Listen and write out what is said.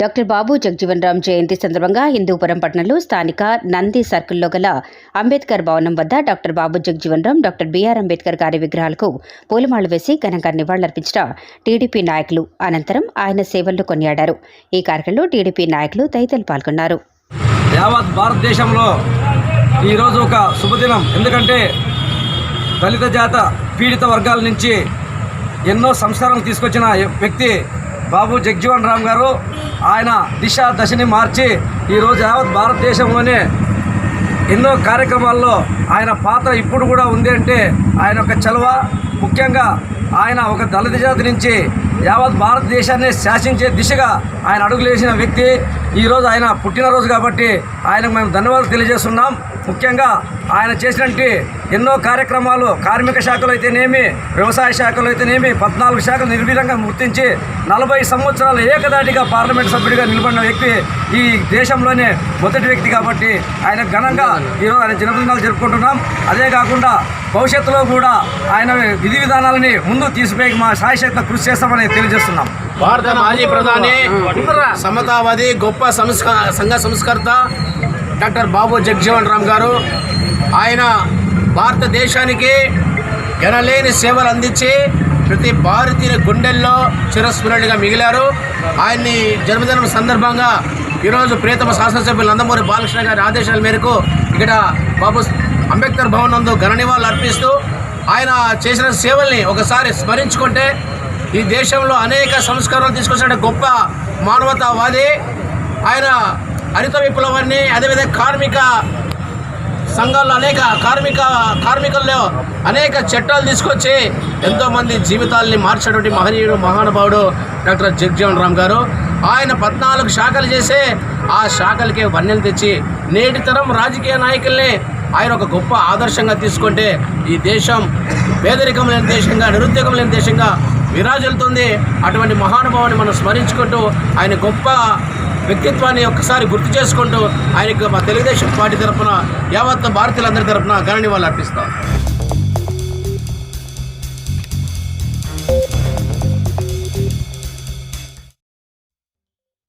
Doctor Babu Jagjivan Ram జయంతి సందర్భంగా హిందూపురం పట్టణంలో స్థానిక నంది సర్కిల్లో గల అంబేద్కర్ భవనం వద్ద doctor Babu Jagjivan Ram doctor B R Ambedkar garu విగ్రహాలకు పూలమాలు వేసి ఘనంగా నివాళులర్పించిన టీడీపీ నాయకులు. అనంతరం ఆయన సేవలను కొనియాడారు. ఈ కార్యక్రమంలో టీడీపీ నాయకులు తదితరులు పాల్గొన్నారు. యావత్ భారతదేశంలో ఈరోజు ఒక శుభదినం. ఎందుకంటే దళిత జాత పీడిత వర్గాల నుంచి ఎన్నో సంస్కారాలు తీసుకొచ్చిన వ్యక్తి బాబు జగ్జీవన్ రామ్ గారు. ఆయన దిశ దశని మార్చి ఈరోజు యావత్ భారతదేశంలోనే ఎన్నో కార్యక్రమాల్లో ఆయన పాత్ర ఇప్పుడు కూడా ఉంది అంటే ఆయన యొక్క చలవ. ముఖ్యంగా ఆయన ఒక దళిత జాతి నుంచి యావత్ భారతదేశాన్ని శాసించే దిశగా ఆయన అడుగులేసిన వ్యక్తి. ఈరోజు ఆయన పుట్టినరోజు కాబట్టి ఆయనకు మేము ధన్యవాదాలు తెలియజేస్తున్నాం. ముఖ్యంగా ఆయన చేసినటువంటి ఎన్నో కార్యక్రమాలు కార్మిక శాఖలో అయితేనేమి వ్యవసాయ శాఖలో అయితేనేమి పద్నాలుగు శాఖలు నిర్వీర్యంగా గుర్తించి నలభై సంవత్సరాలు ఏకదాటిగా పార్లమెంట్ సభ్యుడిగా నిలబడిన వ్యక్తి ఈ దేశంలోనే మొదటి వ్యక్తి కాబట్టి ఆయన ఘనంగా ఈరోజు ఆయన జన్మదినాలు జరుపుకుంటున్నాం. అదే కాకుండా భవిష్యత్తులో కూడా ఆయన విధి విధానాలని ముందు తీసిపోయి మా సాయశక్త కృషి చేస్తామని తెలియజేస్తున్నాం. భారత మాజీ ప్రధాని సమతావాది గొప్ప సంస్క సంఘ సంస్కర్త డాక్టర్ బాబు జగజీవన్ రామ్ గారు. ఆయన భారతదేశానికి ఎనలేని సేవలు అందించి ప్రతి భారతీయ గుండెల్లో చిరస్మరణిగా మిగిలారు. ఆయన్ని జన్మదినం సందర్భంగా ఈరోజు ప్రియతమ శాసనసభ్యులు నందమూరి బాలకృష్ణ గారి ఆదేశాల మేరకు ఇక్కడ బాబు అంబేద్కర్ భవన్ నందు ఘన నివాళులు అర్పిస్తూ ఆయన చేసిన సేవల్ని ఒకసారి స్మరించుకుంటే ఈ దేశంలో అనేక సంస్కరణలు తీసుకొచ్చిన గొప్ప మానవతావాది. ఆయన హరిత విప్లవాన్ని అదేవిధంగా కార్మిక సంఘాల్లో అనేక కార్మిక కార్మికుల్లో అనేక చట్టాలు తీసుకొచ్చి ఎంతోమంది జీవితాల్ని మార్చినటువంటి మహనీయుడు మహానుభావుడు డాక్టర్ జగ్జీవన్ రామ్ గారు. ఆయన పద్నాలుగు శాఖలు చేసే ఆ శాఖలకే వన్నెలు తెచ్చి నేటి తరం రాజకీయ నాయకుల్ని ఆయన ఒక గొప్ప ఆదర్శంగా తీసుకుంటే ఈ దేశం పేదరికం లేని దేశంగా నిరుద్యోగం లేని దేశంగా విరాజిల్లుతుంది. అటువంటి మహానుభావాన్ని మనం స్మరించుకుంటూ ఆయన గొప్ప వ్యక్తిత్వాన్ని ఒక్కసారి గుర్తు చేసుకుంటూ ఆయనకు మా తెలుగుదేశం పార్టీ తరఫున యావత్ భారతీయులందరి తరఫున ఘన నివాళులు అర్పిస్తాం.